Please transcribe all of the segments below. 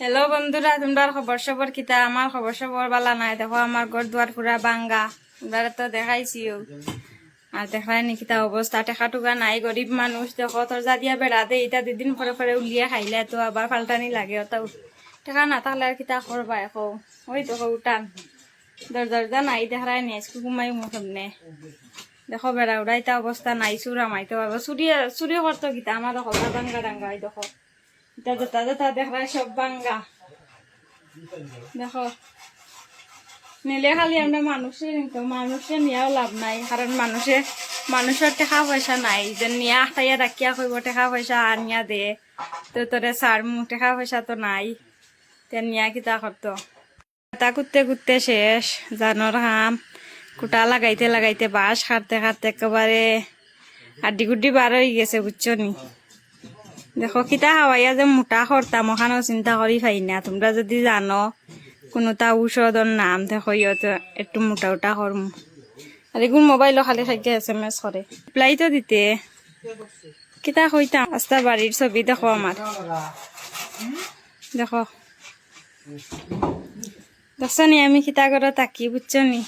Hello বন্ধুরা, তোমরা খবর সবর কিতা? আমার খবর সবর বালা নাই। দেখো, আমার ঘর দুয়ার পুরা বাঙ্গা তোমরা তো দেখাইছিও। আর দেখাই নি কিতা অবস্থা টেকা টুকা নাই গরিব মানুষ দেখো তোর দিয়া বেড়া দে এটা দুদিন পরে পরে উলিয়া খাইলে। তো আবার পাল্টানি লাগে ওটা টেকা না থাকলে আর কিতা করবা এখন ওই দেখো উঠান দর দরজা নাই, দেখাই নি আজকে ঘুমাই মুখ নে দেখো বেড়া উড়াইতা অবস্থা নাই চুরা মাইতে পারব চুরি চুরি করতো কিতা? আমার দেখো ডাঙ্গা ডাঙ্গা দেখো। যেটা যেটা দেখায় সব বাঙ্গা। দেখো, নিলে খালি আমরা মানুষের নিতো মানুষের নিয়েও লাভ নাই, কারণ মানুষে মানুষের টাকা পয়সা নাই। যে নিয়া আটাইয়া রাখিয়া কইব টাকা পয়সা আনিয়া দে। তো তোরে সার টাকা পয়সা তো নাই। তে নিয়া কিতা করতো তা করতে করতে শেষ। জানোর হাম কুটা লাগাইতে লাগাইতে বাঁশ কাটতে কাটতে একেবারে আড্ডি গুড্ডি বার হয়ে গেছে বুঝছ নি? দেখো কিতা হাওয়াইয়া যে মোটা করতাম ওখানেও চিন্তা করি পাই না। তোমরা যদি জানো কোনোটা ঔষধর নাম দেখো, ইয়তো একটু মোটা ওটা করম আর এগুলো মোবাইলও খালি খাইকে এস এম এস করে রিপ্লাই তো দিতে। কিতা কইতাম রাস্তা বাড়ির ছবি দেখো আমার দেখো। দেখছ নি, আমি কিতা করে তাকি বুঝছ নি?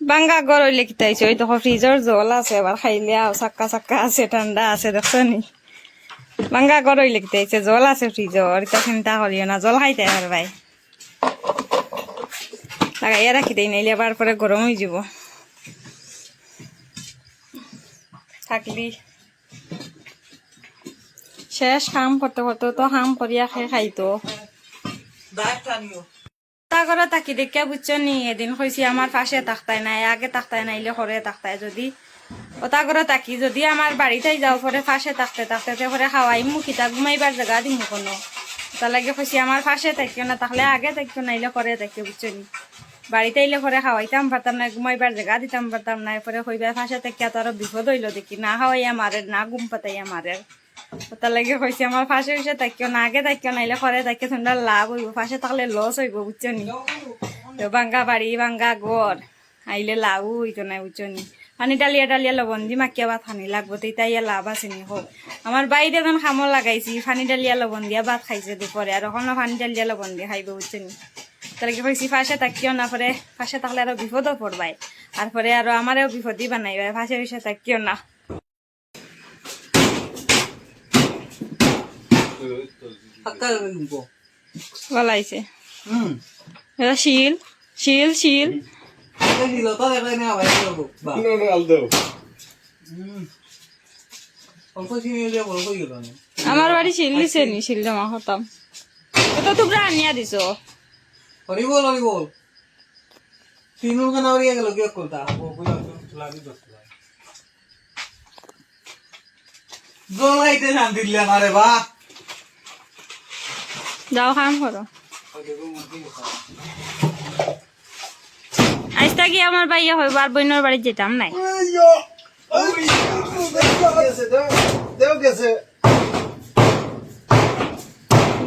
বাঙ্গা গর হইলে কিতাইছে ওই দেখো ফ্রিজর জল আছে এবার খাইলে চাক্কা চাক্কা আছে ঠান্ডা আছে, দেখছ নি? বাঙ্গা গরই লিখতে এসে জল আছে ফ্রিজর এটা চিন্তা করিও না, জল খাইতে আর ভাই। লাগাইয়া রাখি দেয় নাইলে আবার পরে গরম হয়ে যাব। থাকলি শেষ কাম করতে করতে তো কাম করিয়া খাই খাইতো। তা করে তাকি দেখে বুঝছ নি, এদিন কইছি আমার পাশে তাকতাই নাই, আগে তাকতাই নাইলে ঘরে তাকতাই যদি। ওটা করে তাকি যদি আমার বাড়িতে যাও পরে পাশে থাকতে থাকতে পরে খাওয়াই মুখিতা ঘুমাইবার জায়গা দিম কোনো। তা লাগে কইছি আমার পাশে থাকিও না, তাহলে আগে থাকিও নাইলে করে থাকিও বুঝছ নি। বাড়িতে আইলে পরে খাওয়াইতাম পারতাম না ঘুমাইবার জায়গা দিতাম পারতাম না পরে কইবার পাশে থাকিয়া তো আরও বিপদ হইল দেখি, না খাওয়াইয়া মারে না ঘুম পাতাইয়া মারে ওটা লাগে কইছি আমার পাশে পাশে থাকিও না আগে থাকিও নাইলে করে থাকিও তোমরা লাভ হইব। পাশে থাকলে লস হইব, বুঝছ নি? তো বাঙ্গা বাড়ি, বাঙ্গা ঘর, আইলে লাভ হইতো না, বুঝছ নি? পানি ডালিয়া ডালিয়া লবণ দি মাকিয়া ভাত খানি লাগবো তেইতা ইয়া লাভ আছে নি হোক আমার বাইরে এখন খামো লাগাইছি, পানি ডালিয়া লবণ দিয়া ভাত খাইছে দুপুরে আর ওখানে পানি ডালিয়া লবণ দিয়ে খাইব, বুঝছ নি? তাহলে কইছি ফাঁসে থাকিও না পরে ফাঁসে থাকলে আরও বিপদও পড়বাই আর পরে আরও আমারও বিপদই বানাইবাই, ফাঁসে ফাঁসে থাকিও না বলাইছে হুম এটা শিল শিল শিল এটা দিল তো দেখা না ভাই বা No, no, Aldo. হুম অল্প চিনি দিয়ে বড় কই গেল না আমার বাড়ি শিল দিছে নি শিল জমা হতাম তো তোমরা আনিয়া দিছো। হরি বল হরি বল তিনুর কানা গেল কি করতা জল আইতে শান দিলে না রে বা। যাও কাম করো। আজটা কি আমার বাইয়া হইব আর বইনের বাড়ি যেতাম নাই।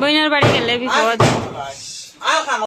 বইনের বাড়ি গেলে বিপদ।